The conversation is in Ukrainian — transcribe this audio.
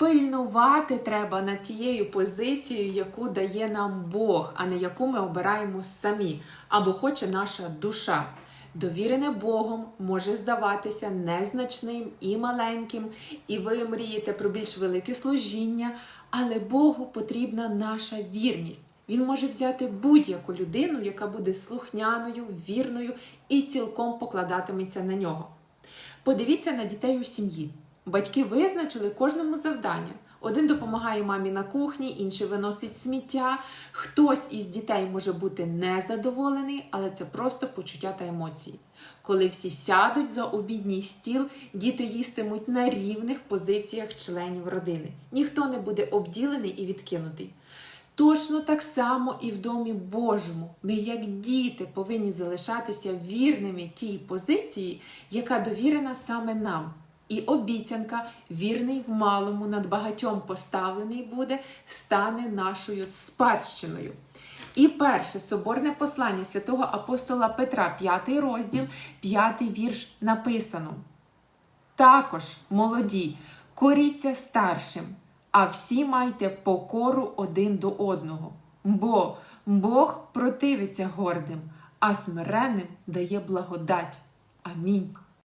Пильнувати треба над тією позицією, яку дає нам Бог, а не яку ми обираємо самі, або хоче наша душа. Довірене Богом може здаватися незначним і маленьким, і ви мрієте про більш велике служіння, але Богу потрібна наша вірність. Він може взяти будь-яку людину, яка буде слухняною, вірною і цілком покладатиметься на нього. Подивіться на дітей у сім'ї. Батьки визначили кожному завдання. Один допомагає мамі на кухні, інший виносить сміття. Хтось із дітей може бути незадоволений, але це просто почуття та емоції. Коли всі сядуть за обідній стіл, діти їстимуть на рівних позиціях членів родини. Ніхто не буде обділений і відкинутий. Точно так само і в домі Божому. Ми, як діти, повинні залишатися вірними тій позиції, яка довірена саме нам. І обіцянка, вірний в малому, над багатьом поставлений буде, стане нашою спадщиною. І перше соборне послання святого апостола Петра, 5 розділ, 5 вірш написано. Також, молоді, коріться старшим, а всі майте покору один до одного. Бо Бог противиться гордим, а смиренним дає благодать. Амінь.